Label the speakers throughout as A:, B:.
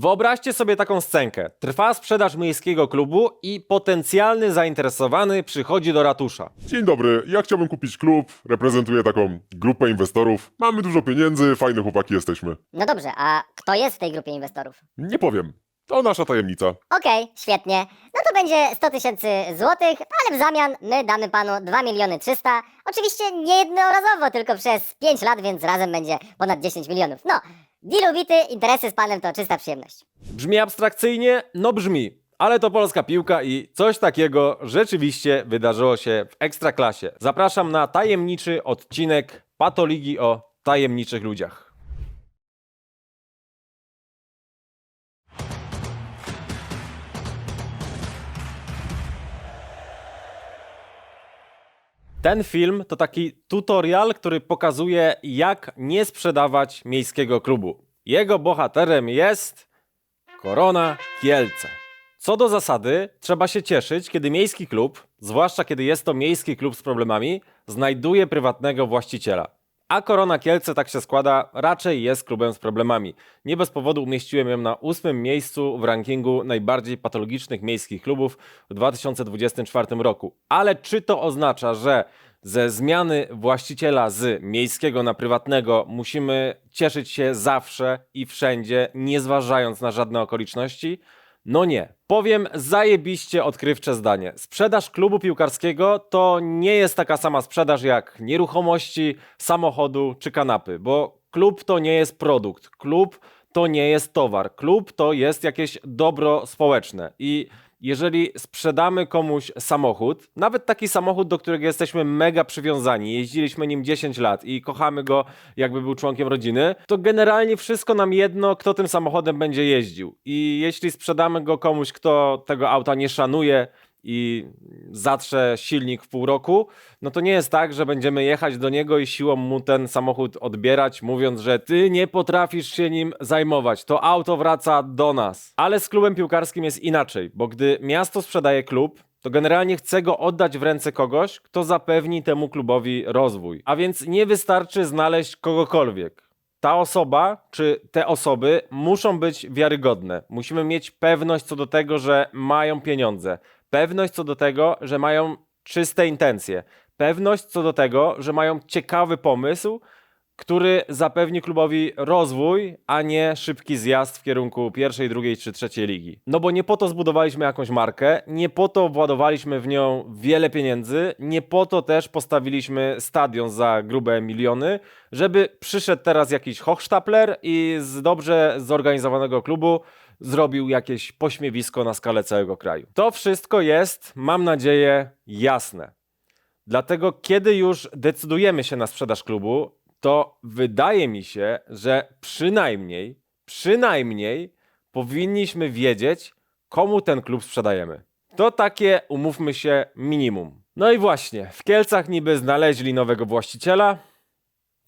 A: Wyobraźcie sobie taką scenkę. Trwa sprzedaż miejskiego klubu i potencjalny zainteresowany przychodzi do ratusza.
B: Dzień dobry, ja chciałbym kupić klub, reprezentuję taką grupę inwestorów. Mamy dużo pieniędzy, fajne chłopaki jesteśmy.
C: No dobrze, a kto jest w tej grupie inwestorów?
B: Nie powiem, to nasza tajemnica.
C: Okej, świetnie. No to będzie 100 tysięcy złotych, ale w zamian my damy panu 2 miliony 300. Oczywiście nie jednorazowo, tylko przez 5 lat, więc razem będzie ponad 10 milionów. No, deal ubity, interesy z panem to czysta przyjemność.
A: Brzmi abstrakcyjnie? No brzmi. Ale to polska piłka i coś takiego rzeczywiście wydarzyło się w Ekstraklasie. Zapraszam na tajemniczy odcinek Patoligi o tajemniczych ludziach. Ten film to taki tutorial, który pokazuje, jak nie sprzedawać miejskiego klubu. Jego bohaterem jest Korona Kielce. Co do zasady, trzeba się cieszyć, kiedy miejski klub, zwłaszcza kiedy jest to miejski klub z problemami, znajduje prywatnego właściciela. A Korona Kielce, tak się składa, raczej jest klubem z problemami. Nie bez powodu umieściłem ją na ósmym miejscu w rankingu najbardziej patologicznych miejskich klubów w 2024 roku. Ale czy to oznacza, że ze zmiany właściciela z miejskiego na prywatnego musimy cieszyć się zawsze i wszędzie, nie zważając na żadne okoliczności? No nie. Powiem zajebiście odkrywcze zdanie. Sprzedaż klubu piłkarskiego to nie jest taka sama sprzedaż jak nieruchomości, samochodu czy kanapy, bo klub to nie jest produkt. Klub to nie jest towar. Klub to jest jakieś dobro społeczne. I jeżeli sprzedamy komuś samochód, nawet taki samochód, do którego jesteśmy mega przywiązani, jeździliśmy nim 10 lat i kochamy go, jakby był członkiem rodziny, to generalnie wszystko nam jedno, kto tym samochodem będzie jeździł. I jeśli sprzedamy go komuś, kto tego auta nie szanuje, i zatrze silnik w pół roku, no to nie jest tak, że będziemy jechać do niego i siłą mu ten samochód odbierać, mówiąc, że ty nie potrafisz się nim zajmować, to auto wraca do nas. Ale z klubem piłkarskim jest inaczej, bo gdy miasto sprzedaje klub, to generalnie chce go oddać w ręce kogoś, kto zapewni temu klubowi rozwój. A więc nie wystarczy znaleźć kogokolwiek ta osoba czy te osoby muszą być wiarygodne. Musimy mieć pewność co do tego, że mają pieniądze. Pewność co do tego, że mają czyste intencje. Pewność co do tego, że mają ciekawy pomysł, który zapewni klubowi rozwój, a nie szybki zjazd w kierunku pierwszej, drugiej czy trzeciej ligi. No bo nie po to zbudowaliśmy jakąś markę, nie po to władowaliśmy w nią wiele pieniędzy, nie po to też postawiliśmy stadion za grube miliony, żeby przyszedł teraz jakiś hochsztapler i z dobrze zorganizowanego klubu zrobił jakieś pośmiewisko na skalę całego kraju. To wszystko jest, mam nadzieję, jasne. Dlatego, kiedy już decydujemy się na sprzedaż klubu, to wydaje mi się, że przynajmniej, przynajmniej powinniśmy wiedzieć, komu ten klub sprzedajemy. To takie, umówmy się, minimum. No i właśnie, w Kielcach niby znaleźli nowego właściciela,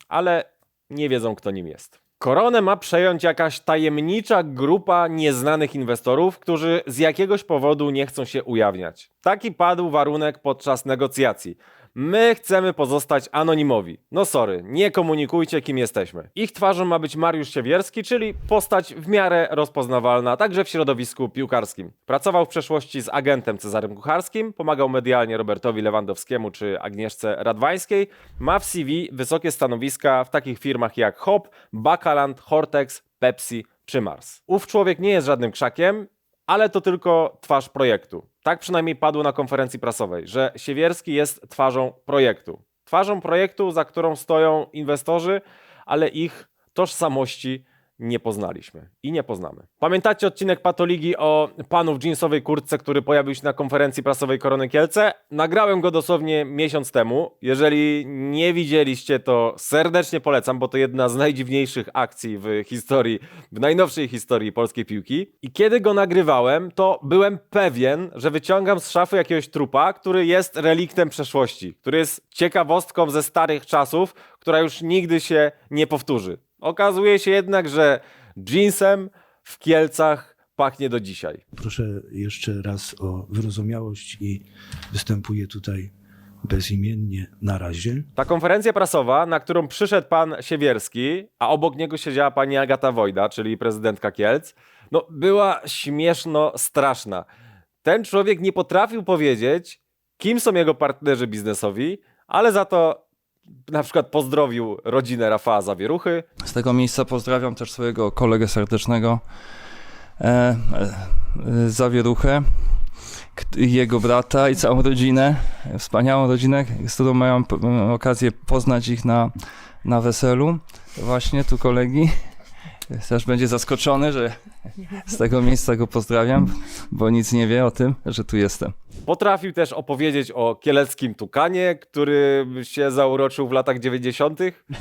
A: ale nie wiedzą, kto nim jest. Koronę ma przejąć jakaś tajemnicza grupa nieznanych inwestorów, którzy z jakiegoś powodu nie chcą się ujawniać. Taki padł warunek podczas negocjacji. My chcemy pozostać anonimowi. No sorry, nie komunikujcie kim jesteśmy. Ich twarzą ma być Mariusz Siewierski, czyli postać w miarę rozpoznawalna także w środowisku piłkarskim. Pracował w przeszłości z agentem Cezarym Kucharskim, pomagał medialnie Robertowi Lewandowskiemu czy Agnieszce Radwańskiej. Ma w CV wysokie stanowiska w takich firmach jak Hop, Bakaland, Hortex, Pepsi czy Mars. Ów człowiek nie jest żadnym krzakiem, ale to tylko twarz projektu. Tak przynajmniej padło na konferencji prasowej, że Siewierski jest twarzą projektu. Twarzą projektu, za którą stoją inwestorzy, ale ich tożsamości nie poznaliśmy i nie poznamy. Pamiętacie odcinek Patoligi o panu w jeansowej kurtce, który pojawił się na konferencji prasowej Korony Kielce? Nagrałem go dosłownie miesiąc temu. Jeżeli nie widzieliście, to serdecznie polecam, bo to jedna z najdziwniejszych akcji w historii, w najnowszej historii polskiej piłki. I kiedy go nagrywałem, to byłem pewien, że wyciągam z szafy jakiegoś trupa, który jest reliktem przeszłości, który jest ciekawostką ze starych czasów, która już nigdy się nie powtórzy. Okazuje się jednak, że jeansem w Kielcach pachnie do dzisiaj.
D: Proszę jeszcze raz o wyrozumiałość i występuję tutaj bezimiennie na razie.
A: Ta konferencja prasowa, na którą przyszedł pan Siewierski, a obok niego siedziała pani Agata Wojda, czyli prezydentka Kielc, No, była śmieszno straszna. Ten człowiek nie potrafił powiedzieć, kim są jego partnerzy biznesowi, ale za to na przykład pozdrowił rodzinę Rafała Zawieruchy,
E: Z tego miejsca pozdrawiam też swojego kolegę serdecznego e, e, Zawieruchę, jego brata i całą rodzinę, wspaniałą rodzinę, z którą miałem okazję poznać ich na, na weselu. Właśnie tu kolegi. Też będzie zaskoczony, że z tego miejsca go pozdrawiam, bo nic nie wie o tym, że tu jestem.
A: Potrafił też opowiedzieć o kieleckim tukanie, który się zauroczył w latach 90.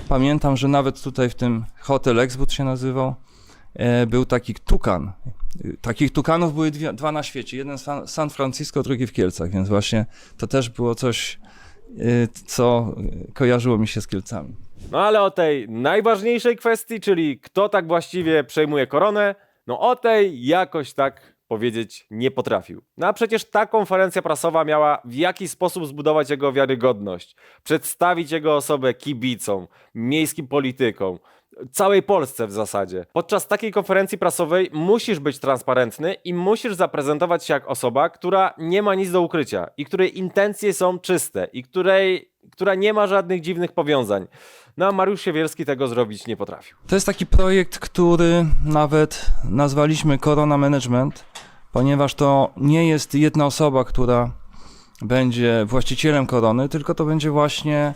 E: Pamiętam, że nawet tutaj w tym Hotel Exbud się nazywał, e, był taki tukan. Takich tukanów były dwie, dwa na świecie. Jeden w San, San Francisco, drugi w Kielcach, więc właśnie to też było coś, e, co kojarzyło mi się z Kielcami.
A: No ale o tej najważniejszej kwestii, czyli kto tak właściwie przejmuje koronę, no o tej jakoś tak powiedzieć nie potrafił. No a przecież ta konferencja prasowa miała w jakiś sposób zbudować jego wiarygodność, przedstawić jego osobę kibicom, miejskim politykom, całej Polsce w zasadzie. Podczas takiej konferencji prasowej musisz być transparentny i musisz zaprezentować się jak osoba, która nie ma nic do ukrycia i której intencje są czyste i której, która nie ma żadnych dziwnych powiązań. No a Mariusz Siewierski tego zrobić nie potrafił.
E: To jest taki projekt, który nawet nazwaliśmy Corona Management, ponieważ to nie jest jedna osoba, która będzie właścicielem korony, tylko to będzie właśnie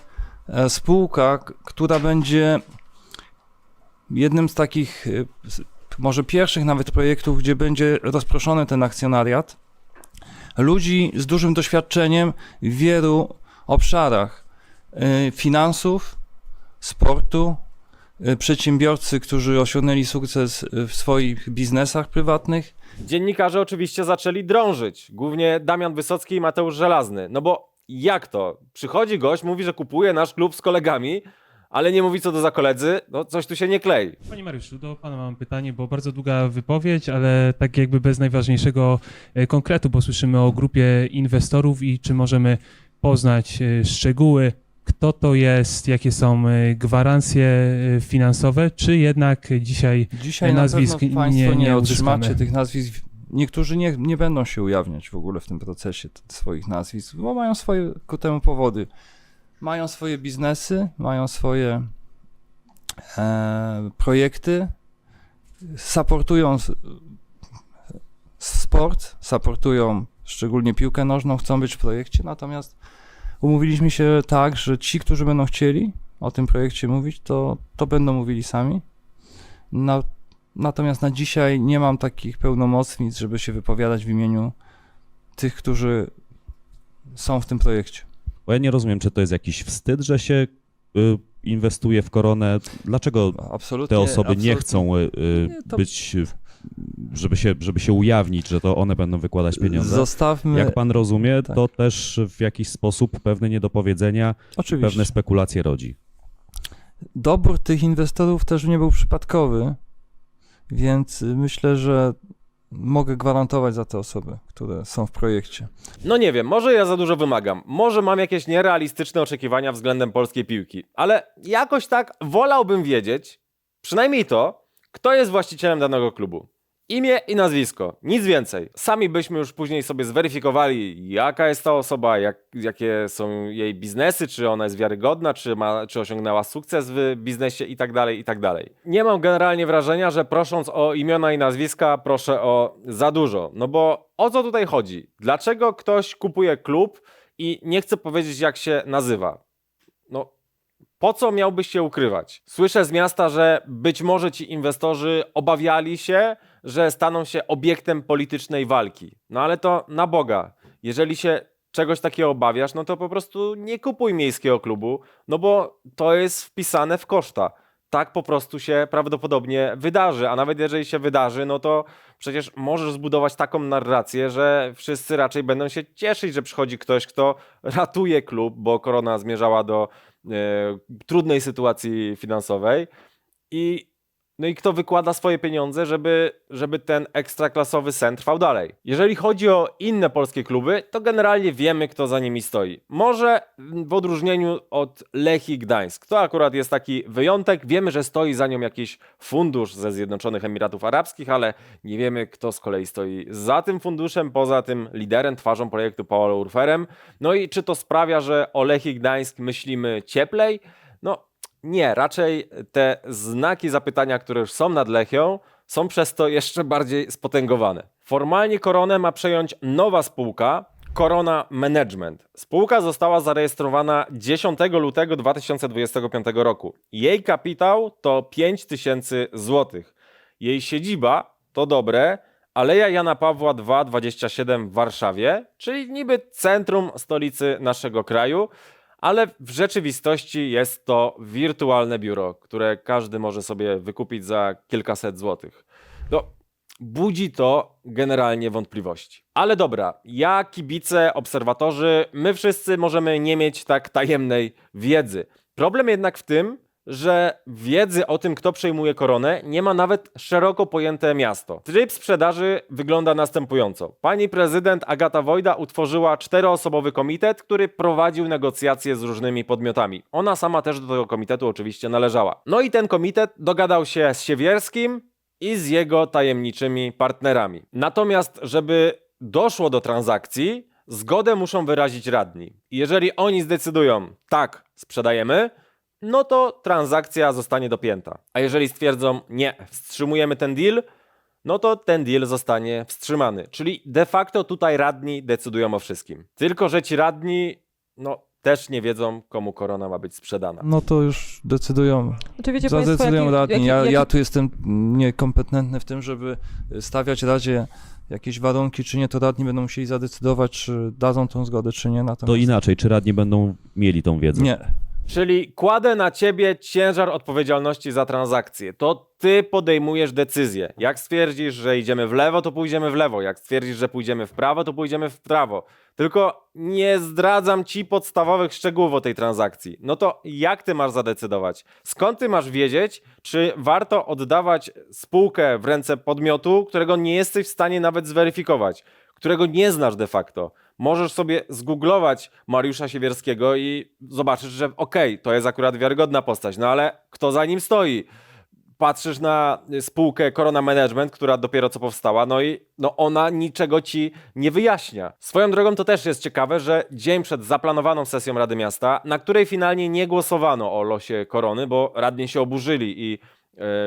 E: e, spółka, która będzie jednym z takich, e, może pierwszych nawet projektów, gdzie będzie rozproszony ten akcjonariat. Ludzi z dużym doświadczeniem w wielu obszarach finansów, sportu, y, przedsiębiorcy, którzy osiągnęli sukces y, w swoich biznesach prywatnych.
A: Dziennikarze oczywiście zaczęli drążyć, głównie Damian Wysocki i Mateusz Żelazny. No bo jak to? Przychodzi gość, mówi, że kupuje nasz klub z kolegami, ale nie mówi co to za koledzy, no coś tu się nie klei.
F: Panie Mariuszu, do Pana mam pytanie, bo bardzo długa wypowiedź, ale tak jakby bez najważniejszego e, konkretu, bo słyszymy o grupie inwestorów i czy możemy poznać e, szczegóły, kto to jest, jakie są e, gwarancje e, finansowe, czy jednak dzisiaj
E: Dzisiaj
F: Nazwisk
E: na
F: nie-
E: nie,
F: nie
E: otrzymacie tych nazwisk. Niektórzy nie, nie będą się ujawniać w ogóle w tym procesie swoich nazwisk, bo mają swoje ku temu powody. Mają swoje biznesy, mają swoje e, projekty, supportują sport, supportują szczególnie piłkę nożną, chcą być w projekcie, natomiast umówiliśmy się tak, że ci, którzy będą chcieli o tym projekcie mówić, to, to będą mówili sami. Na, natomiast na dzisiaj nie mam takich pełnomocnic, żeby się wypowiadać w imieniu tych, którzy są w tym projekcie.
G: Bo ja nie rozumiem, czy to jest jakiś wstyd, że się y, inwestuje w koronę. Dlaczego
E: Absolutnie.
G: te osoby nie
E: absolutnie.
G: chcą y, y,
E: Nie,
G: być, żeby się, żeby się ujawnić, że to one będą wykładać pieniądze?
E: Zostawmy.
G: Jak pan rozumie,
E: tak.
G: to też w jakiś sposób pewne niedopowiedzenia,
E: Oczywiście.
G: pewne spekulacje rodzi.
E: Dobór tych inwestorów też nie był przypadkowy, więc myślę, że mogę gwarantować za te osoby, które są w projekcie.
A: No nie wiem, może ja za dużo wymagam, może mam jakieś nierealistyczne oczekiwania względem polskiej piłki, ale jakoś tak wolałbym wiedzieć, przynajmniej to, kto jest właścicielem danego klubu. Imię i nazwisko, nic więcej. Sami byśmy już później sobie zweryfikowali, jaka jest ta osoba, jak, jakie są jej biznesy, czy ona jest wiarygodna, czy, ma, czy osiągnęła sukces w biznesie i tak dalej, i tak. Nie mam generalnie wrażenia, że prosząc o imiona i nazwiska, proszę o za dużo. No bo o co tutaj chodzi? Dlaczego ktoś kupuje klub i nie chce powiedzieć, jak się nazywa? No, po co miałbyś się ukrywać? Słyszę z miasta, że być może ci inwestorzy obawiali się, że staną się obiektem politycznej walki. No ale to na Boga. Jeżeli się czegoś takiego obawiasz, no to po prostu nie kupuj miejskiego klubu, no bo to jest wpisane w koszta. Tak po prostu się prawdopodobnie wydarzy, a nawet jeżeli się wydarzy, no to przecież możesz zbudować taką narrację, że wszyscy raczej będą się cieszyć, że przychodzi ktoś, kto ratuje klub, bo korona zmierzała do e, trudnej sytuacji finansowej i No i kto wykłada swoje pieniądze, żeby, żeby ten ekstraklasowy sen trwał dalej? Jeżeli chodzi o inne polskie kluby, to generalnie wiemy, kto za nimi stoi. Może w odróżnieniu od Lechii Gdańsk. To akurat jest taki wyjątek. Wiemy, że stoi za nią jakiś fundusz ze Zjednoczonych Emiratów Arabskich, ale nie wiemy, kto z kolei stoi za tym funduszem, poza tym liderem, twarzą projektu Paolo Urferem. No i czy to sprawia, że o Lechii Gdańsk myślimy cieplej? No nie, raczej te znaki zapytania, które już są nad Lechią, są przez to jeszcze bardziej spotęgowane. Formalnie koronę ma przejąć nowa spółka, Corona Management. Spółka została zarejestrowana 10 lutego 2025 roku. Jej kapitał to 5 tysięcy złotych. Jej siedziba to dobre, Aleja Jana Pawła II 27 w Warszawie, czyli niby centrum stolicy naszego kraju, ale w rzeczywistości jest to wirtualne biuro, które każdy może sobie wykupić za kilkaset złotych. No, budzi to generalnie wątpliwości. Ale dobra, ja, kibice, obserwatorzy, my wszyscy możemy nie mieć tak tajemnej wiedzy. Problem jednak w tym, że wiedzy o tym, kto przejmuje koronę, nie ma nawet szeroko pojęte miasto. Tryb sprzedaży wygląda następująco. Pani prezydent Agata Wojda utworzyła czteroosobowy komitet, który prowadził negocjacje z różnymi podmiotami. Ona sama też do tego komitetu oczywiście należała. No i ten komitet dogadał się z Siewierskim i z jego tajemniczymi partnerami. Natomiast, żeby doszło do transakcji, zgodę muszą wyrazić radni. Jeżeli oni zdecydują, tak, sprzedajemy, no to transakcja zostanie dopięta. A jeżeli stwierdzą, nie, wstrzymujemy ten deal, no to ten deal zostanie wstrzymany. Czyli de facto tutaj radni decydują o wszystkim. Tylko, że ci radni, no też nie wiedzą, komu korona ma być sprzedana.
E: No to już decydują,
H: Czy wiecie państwo,
E: zadecydują
H: jaki,
E: radni.
H: jaki,
E: Ja,
H: jaki,
E: ja tu jestem niekompetentny w tym, żeby stawiać Radzie jakieś warunki, czy nie, to radni będą musieli zadecydować, czy dadzą tą zgodę, czy nie.
G: To
E: Natomiast
G: inaczej, czy radni będą mieli tą wiedzę?
E: nie.
A: Czyli kładę na ciebie ciężar odpowiedzialności za transakcję. To ty podejmujesz decyzję. Jak stwierdzisz, że idziemy w lewo, to pójdziemy w lewo. Jak stwierdzisz, że pójdziemy w prawo, to pójdziemy w prawo. Tylko nie zdradzam ci podstawowych szczegółów o tej transakcji. No to jak ty masz zadecydować? Skąd ty masz wiedzieć, czy warto oddawać spółkę w ręce podmiotu, którego nie jesteś w stanie nawet zweryfikować, którego nie znasz de facto? Możesz sobie zgooglować Mariusza Siewierskiego i zobaczysz, że okej, to jest akurat wiarygodna postać, no ale kto za nim stoi? Patrzysz na spółkę Corona Management, która dopiero co powstała, no i no ona niczego ci nie wyjaśnia. Swoją drogą to też jest ciekawe, że dzień przed zaplanowaną sesją Rady Miasta, na której finalnie nie głosowano o losie korony, bo radni się oburzyli i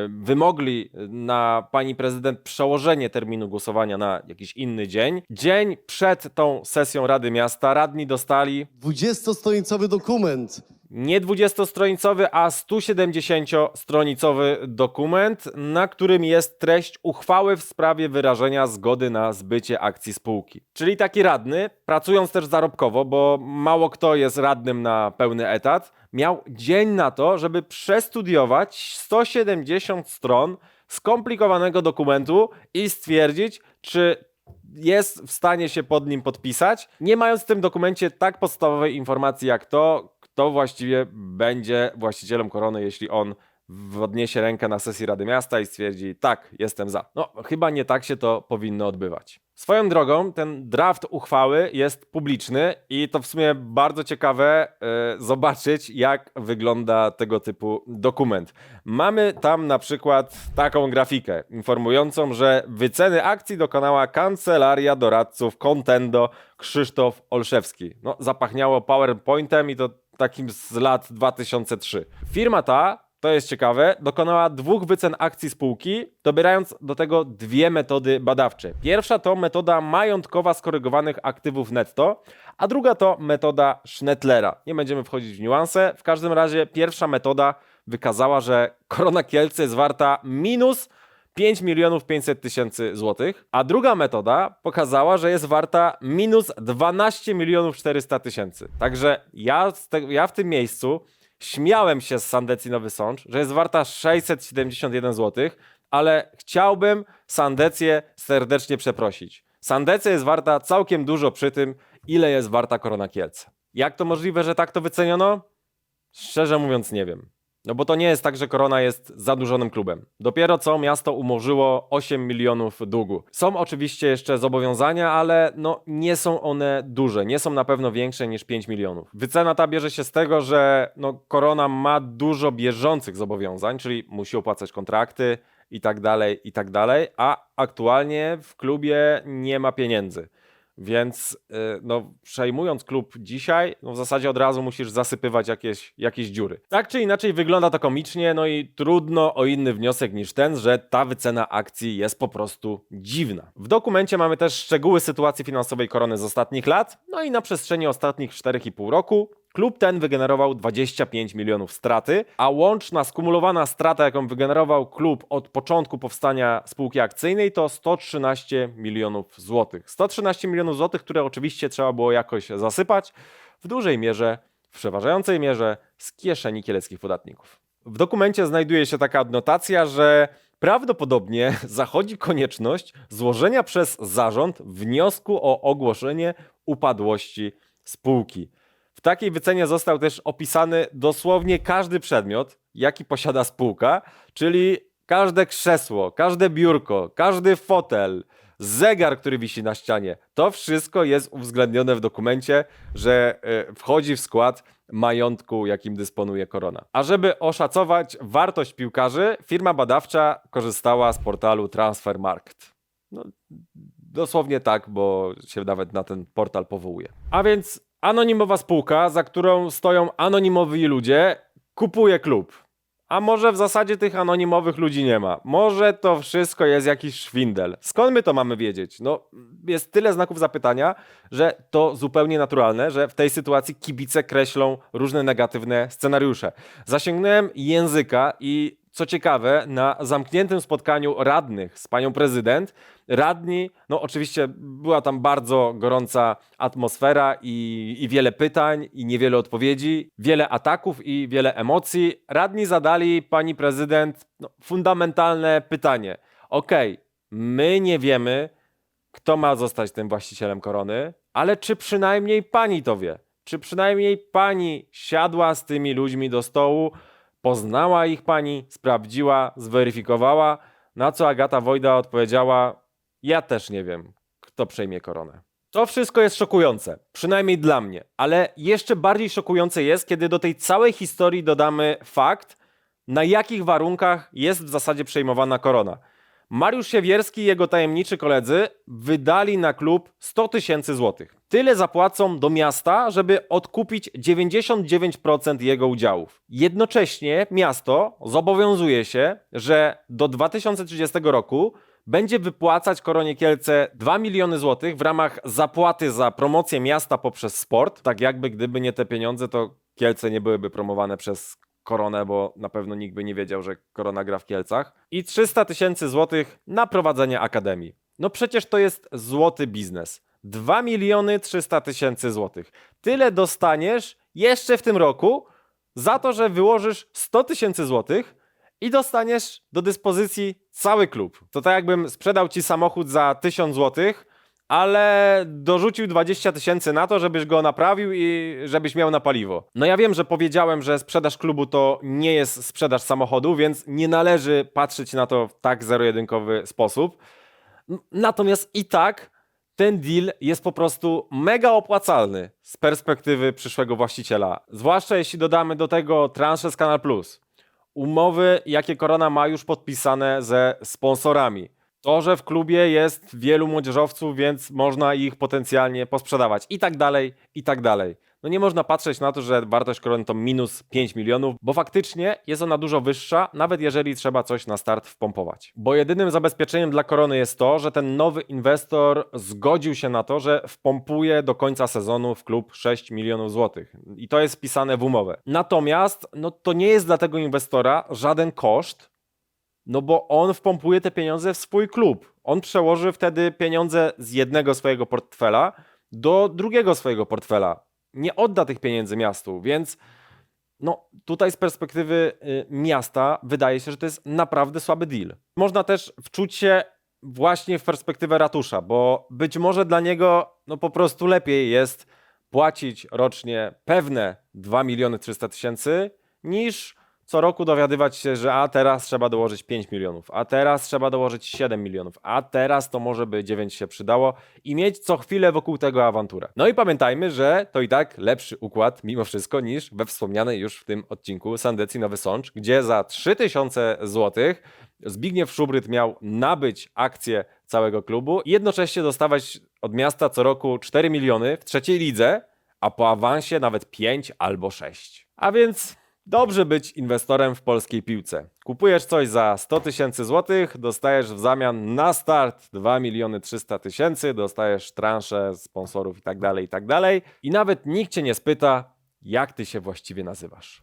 A: wymogli na pani prezydent przełożenie terminu głosowania na jakiś inny dzień. Dzień przed tą sesją Rady Miasta radni dostali
I: 20-stronicowy dokument.
A: Nie 20-stronicowy, a 170-stronicowy dokument, na którym jest treść uchwały w sprawie wyrażenia zgody na zbycie akcji spółki. Czyli taki radny, pracując też zarobkowo, bo mało kto jest radnym na pełny etat, miał dzień na to, żeby przestudiować 170 stron skomplikowanego dokumentu i stwierdzić, czy jest w stanie się pod nim podpisać, nie mając w tym dokumencie tak podstawowej informacji jak to, kto właściwie będzie właścicielem korony, jeśli on odniesie rękę na sesji Rady Miasta i stwierdzi, tak, jestem za. No, chyba nie tak się to powinno odbywać. Swoją drogą, ten draft uchwały jest publiczny i to w sumie bardzo ciekawe e, zobaczyć, jak wygląda tego typu dokument. Mamy tam na przykład taką grafikę informującą, że wyceny akcji dokonała kancelaria doradców Contendo Krzysztof Olszewski. No, zapachniało PowerPointem i to takim z lat 2003. Firma ta to jest ciekawe, dokonała dwóch wycen akcji spółki, dobierając do tego dwie metody badawcze. Pierwsza to metoda majątkowa skorygowanych aktywów netto, a druga to metoda Schnetlera. Nie będziemy wchodzić w niuanse. W każdym razie pierwsza metoda wykazała, że Korona Kielce jest warta minus 5 milionów 500 tysięcy złotych, a druga metoda pokazała, że jest warta minus 12 milionów 400 tysięcy. Także ja, ja w tym miejscu śmiałem się z Sandecji Nowy Sącz, że jest warta 671 zł, ale chciałbym Sandecję serdecznie przeprosić. Sandecja jest warta całkiem dużo przy tym, ile jest warta Korona Kielce. Jak to możliwe, że tak to wyceniono? Szczerze mówiąc nie wiem. No bo to nie jest tak, że Korona jest zadłużonym klubem. Dopiero co miasto umorzyło 8 milionów długu. Są oczywiście jeszcze zobowiązania, ale no nie są one duże, nie są na pewno większe niż 5 milionów. Wycena ta bierze się z tego, że no Korona ma dużo bieżących zobowiązań, czyli musi opłacać kontrakty i tak dalej, i tak dalej, a aktualnie w klubie nie ma pieniędzy. Więc y, no, przejmując klub dzisiaj, no w zasadzie od razu musisz zasypywać jakieś, jakieś dziury. Tak czy inaczej wygląda to komicznie, no i trudno o inny wniosek niż ten, że ta wycena akcji jest po prostu dziwna. W dokumencie mamy też szczegóły sytuacji finansowej korony z ostatnich lat, no i na przestrzeni ostatnich 4,5 roku Klub ten wygenerował 25 milionów straty, a łączna skumulowana strata, jaką wygenerował klub od początku powstania spółki akcyjnej, to 113 milionów złotych. 113 milionów złotych, które oczywiście trzeba było jakoś zasypać, w dużej mierze, w przeważającej mierze z kieszeni kieleckich podatników. W dokumencie znajduje się taka adnotacja, że prawdopodobnie zachodzi konieczność złożenia przez zarząd wniosku o ogłoszenie upadłości spółki. Takiej wycenie został też opisany dosłownie każdy przedmiot, jaki posiada spółka, czyli każde krzesło, każde biurko, każdy fotel, zegar, który wisi na ścianie. To wszystko jest uwzględnione w dokumencie, że e, wchodzi w skład majątku, jakim dysponuje Korona. A żeby oszacować wartość piłkarzy, firma badawcza korzystała z portalu Transfermarkt. No, dosłownie tak, bo się nawet na ten portal powołuje. A więc anonimowa spółka, za którą stoją anonimowi ludzie, kupuje klub. A może w zasadzie tych anonimowych ludzi nie ma? Może to wszystko jest jakiś szwindel? Skąd my to mamy wiedzieć? No, jest tyle znaków zapytania, że to zupełnie naturalne, że w tej sytuacji kibice kreślą różne negatywne scenariusze. Zasięgnąłem języka i co ciekawe, na zamkniętym spotkaniu radnych z panią prezydent, radni, no oczywiście była tam bardzo gorąca atmosfera i, i wiele pytań, i niewiele odpowiedzi, wiele ataków i wiele emocji. Radni zadali pani prezydent no, fundamentalne pytanie. Okej, my nie wiemy, kto ma zostać tym właścicielem korony, ale czy przynajmniej pani to wie? Czy przynajmniej pani siadła z tymi ludźmi do stołu, poznała ich pani, sprawdziła, zweryfikowała, na co Agata Wojda odpowiedziała: Ja też nie wiem, kto przejmie koronę. To wszystko jest szokujące, przynajmniej dla mnie, ale jeszcze bardziej szokujące jest, kiedy do tej całej historii dodamy fakt, na jakich warunkach jest w zasadzie przejmowana korona. Mariusz Siewierski i jego tajemniczy koledzy wydali na klub 100 tysięcy złotych. Tyle zapłacą do miasta, żeby odkupić 99% jego udziałów. Jednocześnie miasto zobowiązuje się, że do 2030 roku będzie wypłacać Koronie Kielce 2 miliony złotych w ramach zapłaty za promocję miasta poprzez sport. Tak jakby gdyby nie te pieniądze, to Kielce nie byłyby promowane przez Koronę, bo na pewno nikt by nie wiedział, że Korona gra w Kielcach. I 300 tysięcy złotych na prowadzenie akademii. No przecież to jest złoty biznes. 2 miliony 300 tysięcy złotych. Tyle dostaniesz jeszcze w tym roku za to, że wyłożysz 100 tysięcy złotych i dostaniesz do dyspozycji cały klub. To tak jakbym sprzedał ci samochód za 1000 złotych, ale dorzucił 20 tysięcy na to, żebyś go naprawił i żebyś miał na paliwo. No ja wiem, że powiedziałem, że sprzedaż klubu to nie jest sprzedaż samochodu, więc nie należy patrzeć na to w tak zero-jedynkowy sposób. Natomiast i tak ten deal jest po prostu mega opłacalny z perspektywy przyszłego właściciela. Zwłaszcza jeśli dodamy do tego transze z Kanal Plus. Umowy, jakie Korona ma już podpisane ze sponsorami. To, że w klubie jest wielu młodzieżowców, więc można ich potencjalnie posprzedawać i tak dalej, i tak dalej. No nie można patrzeć na to, że wartość korony to minus 5 milionów, bo faktycznie jest ona dużo wyższa, nawet jeżeli trzeba coś na start wpompować. Bo jedynym zabezpieczeniem dla korony jest to, że ten nowy inwestor zgodził się na to, że wpompuje do końca sezonu w klub 6 milionów złotych. I to jest wpisane w umowę. Natomiast no, to nie jest dla tego inwestora żaden koszt, no bo on wpompuje te pieniądze w swój klub. On przełoży wtedy pieniądze z jednego swojego portfela do drugiego swojego portfela. Nie odda tych pieniędzy miastu, więc no tutaj z perspektywy y, miasta wydaje się, że to jest naprawdę słaby deal. Można też wczuć się właśnie w perspektywę ratusza, bo być może dla niego no po prostu lepiej jest płacić rocznie pewne 2 miliony 300 tysięcy niż co roku dowiadywać się, że a teraz trzeba dołożyć 5 milionów, a teraz trzeba dołożyć 7 milionów, a teraz to może by 9 się przydało i mieć co chwilę wokół tego awanturę. No i pamiętajmy, że to i tak lepszy układ mimo wszystko niż we wspomnianej już w tym odcinku Sandecji Nowy Sącz, gdzie za 3000 zł Zbigniew Szubryt miał nabyć akcje całego klubu i jednocześnie dostawać od miasta co roku 4 miliony w trzeciej lidze, a po awansie nawet 5 albo 6. A więc dobrze być inwestorem w polskiej piłce. Kupujesz coś za 100 tysięcy złotych, dostajesz w zamian na start 2 miliony 300 tysięcy, dostajesz transze sponsorów i tak dalej, i tak. I nawet nikt cię nie spyta, jak ty się właściwie nazywasz.